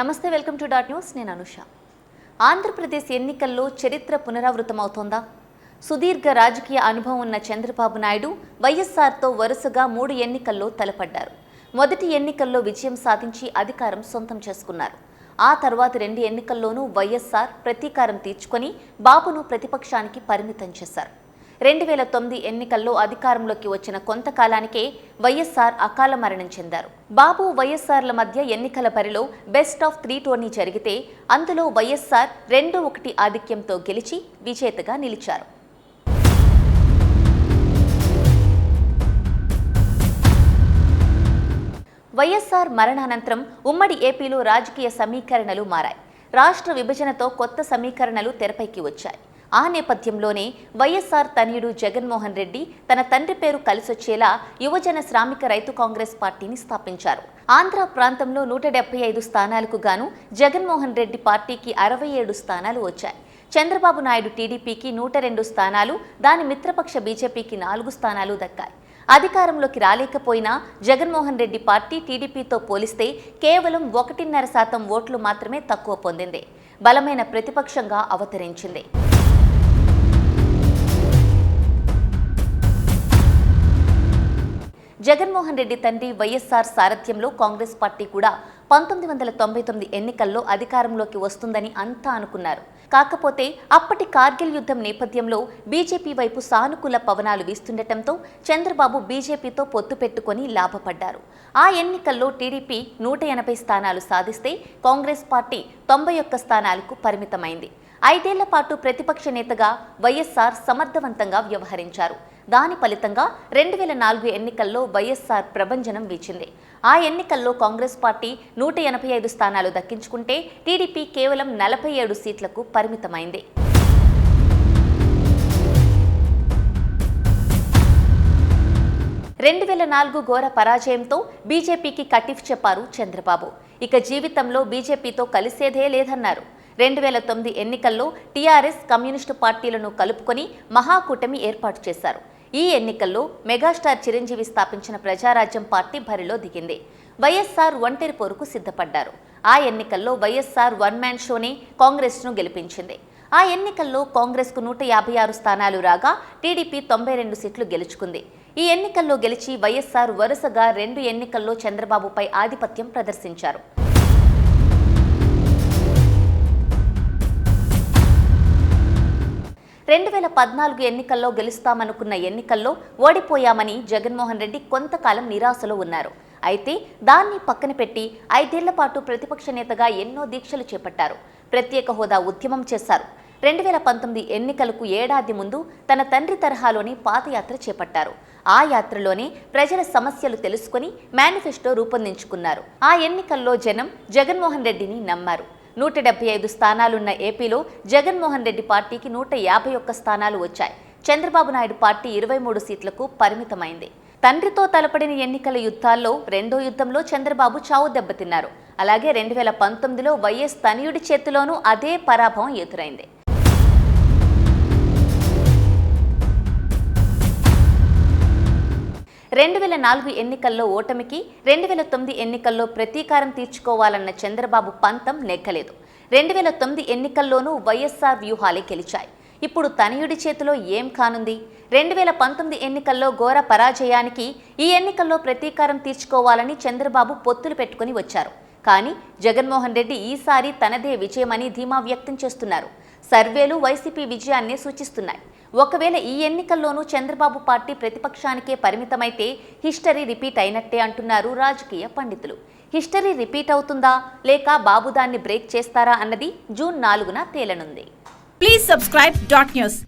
నమస్తే welcome to dot news. నేను అనుష. ఆంధ్రప్రదేశ్ ఎన్నికల్లో చరిత్ర పునరావృతమవుతోందా? సుదీర్ఘ రాజకీయ అనుభవం ఉన్న చంద్రబాబు నాయుడు వైఎస్ఆర్తో వరుసగా మూడు ఎన్నికల్లో తలపడ్డారు. మొదటి ఎన్నికల్లో విజయం సాధించి అధికారం సొంతం చేసుకున్నారు. ఆ తర్వాత రెండు ఎన్నికల్లోనూ వైఎస్ఆర్ ప్రతీకారం తీర్చుకొని బాబును ప్రతిపక్షానికి పరిమితం చేశారు. రెండు వేల తొమ్మిది ఎన్నికల్లో అధికారంలోకి వచ్చిన కొంతకాలానికే వైఎస్ఆర్ అకాల మరణం చెందారు. బాబు వైఎస్ఆర్ల మధ్య ఎన్నికల బరిలో బెస్ట్ ఆఫ్ త్రీ టోర్నీ జరిగితే అందులో వైఎస్ఆర్ రెండు ఒకటి ఆధిక్యంతో గెలిచి విజేతగా నిలిచారు. వైఎస్ఆర్ మరణానంతరం ఉమ్మడి ఏపీలో రాజకీయ సమీకరణలు మారాయి. రాష్ట్ర విభజనతో కొత్త సమీకరణలు తెరపైకి వచ్చాయి. ఆ నేపథ్యంలోనే వైఎస్ఆర్ తనయుడు జగన్మోహన్ రెడ్డి తన తండ్రి పేరు కలిసొచ్చేలా యువజన శ్రామిక రైతు కాంగ్రెస్ పార్టీని స్థాపించారు. ఆంధ్ర ప్రాంతంలో నూట డెబ్బై ఐదు స్థానాలకు గాను జగన్మోహన్ రెడ్డి పార్టీకి అరవై ఏడు స్థానాలు వచ్చాయి. చంద్రబాబు నాయుడు టీడీపీకి నూట రెండు స్థానాలు దాని మిత్రపక్ష బీజేపీకి నాలుగు స్థానాలు దక్కాయి. అధికారంలోకి రాలేకపోయినా జగన్మోహన్ రెడ్డి పార్టీ టీడీపీతో పోలిస్తే కేవలం ఒకటిన్నర శాతం ఓట్లు మాత్రమే తక్కువ పొందింది. బలమైన ప్రతిపక్షంగా అవతరించింది. జగన్మోహన్ రెడ్డి తండ్రి వైఎస్ఆర్ సారథ్యంలో కాంగ్రెస్ పార్టీ కూడా పంతొమ్మిది వందల తొంభై తొమ్మిది ఎన్నికల్లో అధికారంలోకి వస్తుందని అంతా అనుకున్నారు. కాకపోతే అప్పటి కార్గిల్ యుద్ధం నేపథ్యంలో బీజేపీ వైపు సానుకూల పవనాలు వీస్తుండటంతో చంద్రబాబు బీజేపీతో పొత్తు పెట్టుకొని లాభపడ్డారు. ఆ ఎన్నికల్లో టీడీపీ నూట ఎనభై స్థానాలు సాధిస్తే కాంగ్రెస్ పార్టీ తొంభై ఒక్క స్థానాలకు పరిమితమైంది. ఐదేళ్ళ పాటు ప్రతిపక్ష నేతగా వైఎస్ఆర్ సమర్థవంతంగా వ్యవహరించారు. దాని ఫలితంగా రెండు వేల నాలుగు ఎన్నికల్లో వైఎస్ఆర్ ప్రభంజనం వీచింది. ఆ ఎన్నికల్లో కాంగ్రెస్ పార్టీ నూట ఎనభై ఐదు స్థానాలు దక్కించుకుంటే టీడీపీ కేవలం నలభై ఏడు సీట్లకు పరిమితమైంది. రెండు వేల నాలుగు ఘోర పరాజయంతో బీజేపీకి కటిఫ్ చెప్పారు చంద్రబాబు. ఇక జీవితంలో బీజేపీతో కలిసేదే లేదన్నారు. రెండు వేల తొమ్మిది ఎన్నికల్లో టీఆర్ఎస్ కమ్యూనిస్టు పార్టీలను కలుపుకొని మహాకూటమి ఏర్పాటు చేశారు. ఈ ఎన్నికల్లో మెగాస్టార్ చిరంజీవి స్థాపించిన ప్రజారాజ్యం పార్టీ బరిలో దిగింది. వైఎస్ఆర్ ఒంటరి పోరుకు సిద్ధపడ్డారు. ఆ ఎన్నికల్లో వైఎస్ఆర్ వన్ మ్యాన్ షోనే కాంగ్రెస్ను గెలిపించింది. ఆ ఎన్నికల్లో కాంగ్రెస్కు నూట యాభై ఆరు స్థానాలు రాగా టీడీపీ తొంభై రెండు సీట్లు గెలుచుకుంది. ఈ ఎన్నికల్లో గెలిచి వైఎస్ఆర్ వరుసగా రెండు ఎన్నికల్లో చంద్రబాబుపై ఆధిపత్యం ప్రదర్శించారు. రెండు వేల పద్నాలుగు ఎన్నికల్లో గెలుస్తామనుకున్న ఎన్నికల్లో ఓడిపోయామని జగన్మోహన్ రెడ్డి కొంతకాలం నిరాశలో ఉన్నారు. అయితే దాన్ని పక్కన పెట్టి ఐదేళ్ళ పాటు ప్రతిపక్ష నేతగా ఎన్నో దీక్షలు చేపట్టారు. ప్రత్యేక హోదా ఉద్యమం చేశారు. రెండు వేల పంతొమ్మిది ఎన్నికలకు ఏడాది ముందు తన తండ్రి తరహాలోని పాదయాత్ర చేపట్టారు. ఆ యాత్రలోనే ప్రజల సమస్యలు తెలుసుకుని మేనిఫెస్టో రూపొందించుకున్నారు. ఆ ఎన్నికల్లో జనం జగన్మోహన్ రెడ్డిని నమ్మారు. నూట డెబ్బై ఐదు స్థానాలున్న ఏపీలో జగన్మోహన్ రెడ్డి పార్టీకి నూట యాభై ఒక్క స్థానాలు వచ్చాయి. చంద్రబాబు నాయుడు పార్టీ ఇరవై మూడు సీట్లకు పరిమితమైంది. తండ్రితో తలపడిన ఎన్నికల యుద్ధాల్లో రెండో యుద్ధంలో చంద్రబాబు చావు దెబ్బతిన్నారు. అలాగే రెండు వేల పంతొమ్మిదిలో వైఎస్ తనయుడి చేతిలోనూ అదే పరాభవం ఎదురైంది. రెండు వేల నాలుగు ఎన్నికల్లో ఓటమికి రెండు వేల తొమ్మిది ఎన్నికల్లో ప్రతీకారం తీర్చుకోవాలన్న చంద్రబాబు పంతం నెగ్గలేదు. రెండు వేల తొమ్మిది ఎన్నికల్లోనూ వైఎస్ఆర్ వ్యూహాలే గెలిచాయి. ఇప్పుడు తనయుడి చేతిలో ఏం కానుంది? రెండు వేల పంతొమ్మిది ఎన్నికల్లో ఘోర పరాజయానికి ఈ ఎన్నికల్లో ప్రతీకారం తీర్చుకోవాలని చంద్రబాబు పొత్తులు పెట్టుకుని వచ్చారు. కానీ జగన్మోహన్ రెడ్డి ఈసారి తనదే విజయమని ధీమా వ్యక్తం చేస్తున్నారు. సర్వేలు వైసీపీ విజయాన్నే సూచిస్తున్నాయి. ఒకవేళ ఈ ఎన్నికల్లోనూ చంద్రబాబు పార్టీ ప్రతిపక్షానికే పరిమితమైతే హిస్టరీ రిపీట్ అయినట్టే అంటున్నారు రాజకీయ పండితులు. హిస్టరీ రిపీట్ అవుతుందా? లేక బాబు దాన్ని బ్రేక్ చేస్తారా? అన్నది జూన్ నాలుగున తేలనుంది. Please subscribe dot news.